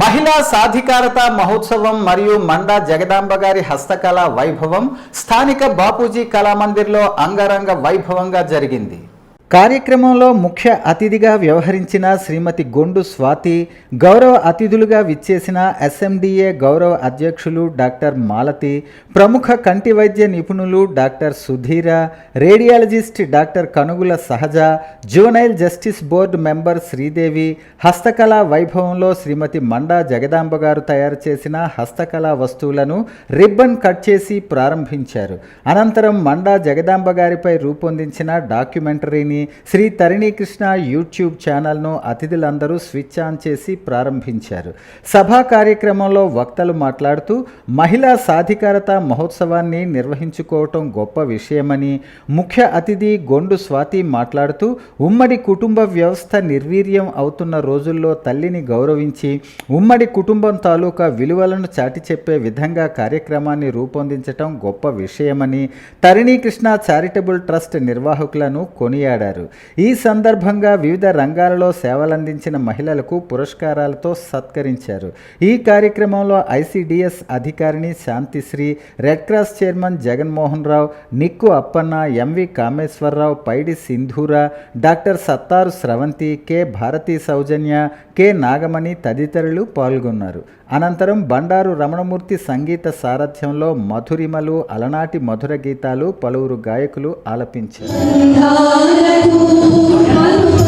మహిళా సాధికారత మహోత్సవం మరియు మండా జగదాంబ గారి హస్తకళ వైభవం స్థానిక బాపూజీ కళామందిర్లో అంగరంగ వైభవంగా జరిగింది. కార్యక్రమంలో ముఖ్య అతిథిగా వ్యవహరించిన శ్రీమతి గొండు స్వాతి గౌరవ అతిథులుగా విచ్చేసిన ఎస్ఎండిఏ గౌరవ అధ్యక్షులు డాక్టర్ మాలతి ప్రముఖ కంటి వైద్య నిపుణులు doctor Sudheera radiologist doctor Kanugula Sahaja juvenile justice board member Sridevi హస్తకళా వైభవంలో శ్రీమతి మండా జగదాంబ గారు తయారు చేసిన హస్తకళా వస్తువులను రిబ్బన్ కట్ చేసి ప్రారంభించారు. అనంతరం మండా జగదాంబ గారిపై రూపొందించిన డాక్యుమెంటరీని శ్రీ తరిణీకృష్ణ యూట్యూబ్ ఛానల్ను అతిథులందరూ స్విచ్ ఆన్ చేసి ప్రారంభించారు. సభా కార్యక్రమంలో వక్తలు మాట్లాడుతూ మహిళా సాధికారత మహోత్సవాన్ని నిర్వహించుకోవటం గొప్ప విషయమని ముఖ్య అతిథి గొండు స్వాతి మాట్లాడుతూ ఉమ్మడి కుటుంబ వ్యవస్థ నిర్వీర్యం అవుతున్న రోజుల్లో తల్లిని గౌరవించి ఉమ్మడి కుటుంబం తాలూకా విలువలను చాటి చెప్పే విధంగా కార్యక్రమాన్ని రూపొందించటం గొప్ప విషయమని తరిణీకృష్ణ చారిటబుల్ ట్రస్ట్ నిర్వాహకులను కొనియాడారు. ఈ సందర్భంగా వివిధ రంగాలలో సేవలందించిన మహిళలకు పురస్కారాలతో సత్కరించారు. ఈ కార్యక్రమంలో ICDS అధికారిణి Shantisri red cross chairman Jaganmohan Rao Nikku Appanna M V Kameswararao Paidi Sindhura doctor Sattaru Sravanthi K Bharathi Soujanya K Nagamani తదితరులు పాల్గొన్నారు. అనంతరం బండారు రమణమూర్తి సంగీత సారథ్యంలో మధురిమలు అలనాటి మధుర గీతాలు పలువురు గాయకులు ఆలపించారు. Хай буде